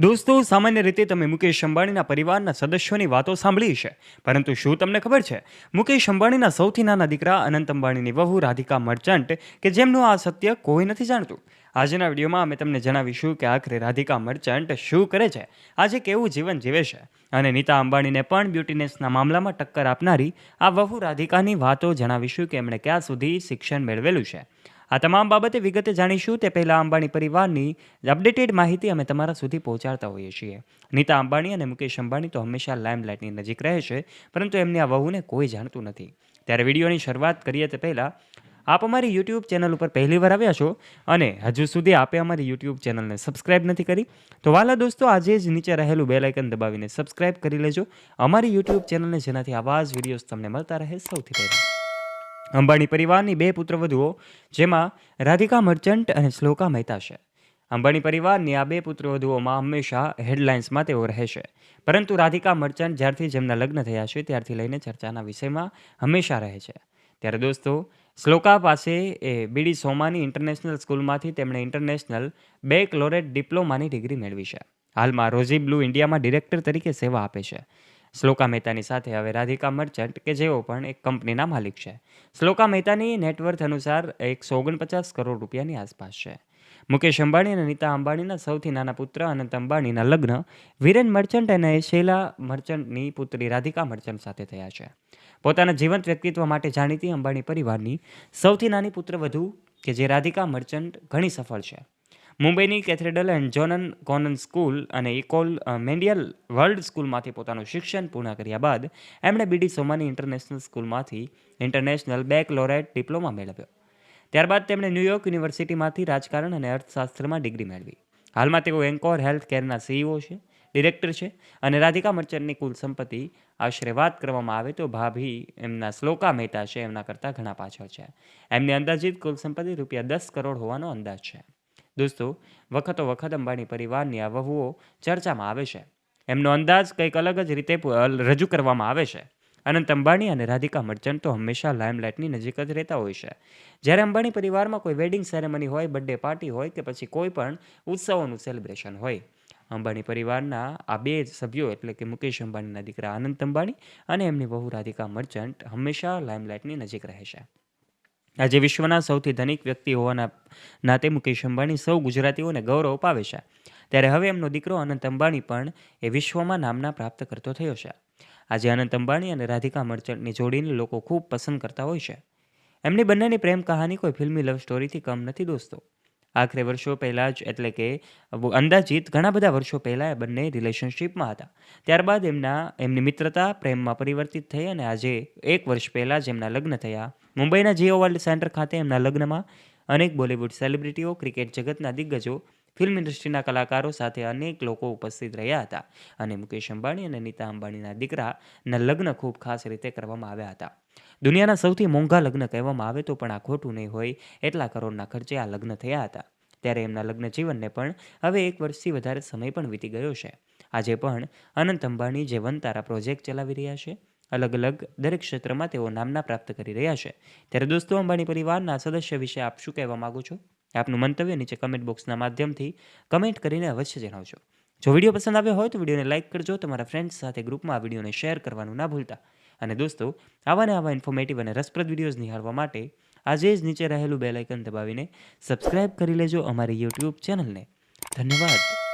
દોસ્તો, સામાન્ય રીતે તમે મુકેશ અંબાણીના પરિવારના સદસ્યોની વાતો સાંભળી છે પરંતુ શું તમને ખબર છે? મુકેશ અંબાણીના સૌથી નાના દીકરા અનંત અંબાણીની વહુ રાધિકા મર્ચન્ટ, કે જેમનું આ સત્ય કોઈ નથી જાણતું? આજના વિડીયોમાં અમે તમને જણાવીશું કે આખરે રાધિકા મર્ચન્ટ શું કરે છે? આજે કેવું જીવન જીવે છે? અને નીતા અંબાણીને પણ બ્યુટીનેસના મામલામાં ટક્કર આપનારી આ વહુ રાધિકાની વાતો જણાવીશું કે એમણે ક્યાં સુધી શિક્ષણ મેળવેલું છે. આ તમામ બાબતે વિગતે જાણીશું. તે પહેલાં અંબાણી પરિવારની અપડેટેડ માહિતી અમે તમારા સુધી પહોંચાડતા હોઈએ છીએ. નીતા અંબાણી અને મુકેશ અંબાણી તો હંમેશા લાઇમલાઇટની નજીક રહે છે, પરંતુ એમની આ વહુને કોઈ જાણતું નથી. ત્યારે વિડીયોની શરૂઆત કરીએ તે પહેલાં, આપ અમારી યુટ્યુબ ચેનલ ઉપર પહેલી વાર આવ્યા છો અને હજુ સુધી આપે અમારી યુટ્યુબ ચેનલને સબસ્ક્રાઇબ નથી કરી, તો વાલા દોસ્તો, આજે જ નીચે રહેલું બેલ આઇકન દબાવીને સબસ્ક્રાઇબ કરી લેજો. અમારી યુટ્યુબ ચેનલને જેનાથી આવા જ વિડીયોઝ તમને મળતા રહે સૌથી પહેલાં. અંબાણી પરિવારની બે પુત્રવધુઓ જેમાં રાધિકા મર્ચન્ટ અને શ્લોકા મહેતા છે. અંબાણી પરિવારની આ બે પુત્રવધુઓમાં હંમેશા હેડલાઇન્સમાં તેઓ રહે છે. પરંતુ રાધિકા મર્ચન્ટ જ્યારથી જેમના લગ્ન થયા છે, ત્યારથી લઈને ચર્ચાના વિષયમાં હંમેશા રહે છે. ત્યારે દોસ્તો, શ્લોકા પાસે એ બીડી સોમાની ઇન્ટરનેશનલ સ્કૂલમાંથી તેમણે ઇન્ટરનેશનલ બેકલોરેટ ડિપ્લોમાની ડિગ્રી મેળવી છે. હાલમાં રોઝી બ્લુ ઇન્ડિયામાં ડિરેક્ટર તરીકે સેવા આપે છે. શ્લોકા મહેતાની સાથે હવે રાધિકા મર્ચન્ટ, કે જેઓ પણ એક કંપનીના માલિક છે. શ્લોકા મહેતાની નેટવર્થ અનુસાર એકસો ઓગણપચાસ કરોડ રૂપિયાની આસપાસ છે. મુકેશ અંબાણી અને નીતા અંબાણીના સૌથી નાના પુત્ર અનંત અંબાણીના લગ્ન વિરેન મર્ચન્ટ અને શૈલા મર્ચન્ટની પુત્રી રાધિકા મર્ચન્ટ સાથે થયા છે. પોતાના જીવંત વ્યક્તિત્વ માટે જાણીતી અંબાણી પરિવારની સૌથી નાની પુત્ર વધુ, કે જે રાધિકા મર્ચન્ટ ઘણી સફળ છે. મુંબઈની Cathedral and John Connon School અને ઇકોલ મેન્ડિયલ વર્લ્ડ સ્કૂલમાંથી પોતાનું શિક્ષણ પૂર્ણ કર્યા બાદ એમણે બીડી સોમાની ઇન્ટરનેશનલ સ્કૂલમાંથી ઇન્ટરનેશનલ બેકલોરેટ ડિપ્લોમા મેળવ્યો. ત્યારબાદ તેમણે ન્યૂયોર્ક યુનિવર્સિટીમાંથી રાજકારણ અને અર્થશાસ્ત્રમાં ડિગ્રી મેળવી. હાલમાં તેઓ એન્કોર હેલ્થ કેરના સીઈઓ છે, ડિરેક્ટર છે અને રાધિકા મર્ચન્ટની કુલ સંપત્તિ આશરે વાત કરવામાં આવે તો ભાભી એમના શ્લોકા મહેતા છે, એમના કરતાં ઘણા પાછળ છે. એમની અંદાજિત કુલ સંપત્તિ રૂપિયા દસ કરોડ હોવાનો અંદાજ છે. દોસ્તો, વખતો વખત અંબાણી પરિવારની આ વહુઓ ચર્ચામાં આવે છે. એમનો અંદાજ કંઈક અલગ જ રીતે રજૂ કરવામાં આવે છે. અનંત અંબાણી અને રાધિકા મર્ચન્ટ તો હંમેશા લાઇમલાઇટની નજીક જ રહેતા હોય છે. જ્યારે અંબાણી પરિવારમાં કોઈ વેડિંગ સેરેમની હોય, બર્થડે પાર્ટી હોય કે પછી કોઈ પણ ઉત્સવોનું સેલિબ્રેશન હોય. અંબાણી પરિવારના આ બે સભ્યો એટલે કે મુકેશ અંબાણીના દીકરા અનંત અંબાણી અને એમની વહુ રાધિકા મર્ચન્ટ હંમેશા લાઇમલાઇટની નજીક રહે છે. આજે વિશ્વના સૌથી ધનિક વ્યક્તિ હોવાના નાતે મુકેશ અંબાણી સૌ ગુજરાતીઓને ગૌરવ અપાવે છે. ત્યારે હવે એમનો દીકરો અનંત અંબાણી પણ એ વિશ્વમાં નામના પ્રાપ્ત કરતો થયો છે. આજે અનંત અંબાણી અને રાધિકા મર્ચન્ટની જોડીને લોકો ખૂબ પસંદ કરતા હોય છે. એમની બંનેની પ્રેમ કહાની કોઈ ફિલ્મી લવ સ્ટોરીથી કમ નથી, દોસ્તો. આખરે વર્ષો પહેલાં જ, એટલે કે અંદાજિત ઘણા બધા વર્ષો પહેલાં એ બંને રિલેશનશિપમાં હતા. ત્યારબાદ એમના, એમની મિત્રતા પ્રેમમાં પરિવર્તિત થઈ અને આજે એક વર્ષ પહેલાં જ એમના લગ્ન થયા. મુંબઈના જીઓ વર્લ્ડ સેન્ટર ખાતે એમના લગ્નમાં અનેક બોલિવૂડ સેલિબ્રિટીઓ, ક્રિકેટ જગતના દિગ્ગજો, ફિલ્મ ઇન્ડસ્ટ્રીના કલાકારો સાથે અનેક લોકો ઉપસ્થિત રહ્યા હતા અને મુકેશ અંબાણી અને નીતા અંબાણીના દીકરાના લગ્ન ખૂબ ખાસ રીતે કરવામાં આવ્યા હતા. દુનિયાના સૌથી મોંઘા લગ્ન કહેવામાં આવે તો પણ આ ખોટું નહીં હોય એટલા કરોડના ખર્ચે આ લગ્ન થયા હતા. ત્યારે એમના લગ્ન જીવનને પણ હવે એક વર્ષથી વધારે સમય પણ વીતી ગયો છે. આજે પણ અનંત અંબાણી જે વનતારા પ્રોજેક્ટ ચલાવી રહ્યા છે અલગ અલગ દરેક ક્ષેત્રમાં તેઓ નામના પ્રાપ્ત કરી રહ્યા છે. ત્યારે દોસ્તો, અંબાણી પરિવારના સદસ્ય વિશે આપ શું કહેવા માગો છો? આપનું મંતવ્ય નીચે કમેન્ટ બોક્સના માધ્યમથી કમેન્ટ કરીને અવશ્ય જણાવજો. જો વીડિયો પસંદ આવ્યો હોય તો વિડીયોને લાઇક કરજો, તમારા ફ્રેન્ડ્સ સાથે ગ્રુપમાં આ વિડીયોને શેર કરવાનું ના ભૂલતા. અને દોસ્તો આવા ને આવા ઇન્ફોર્મેટિવ અને રસપ્રદ વિડીયોઝ નિહાળવા માટે આજે જ નીચે રહેલું બેલાઇકન દબાવીને સબસ્ક્રાઇબ કરી લેજો અમારી યુટ્યુબ ચેનલને ધન્યવાદ.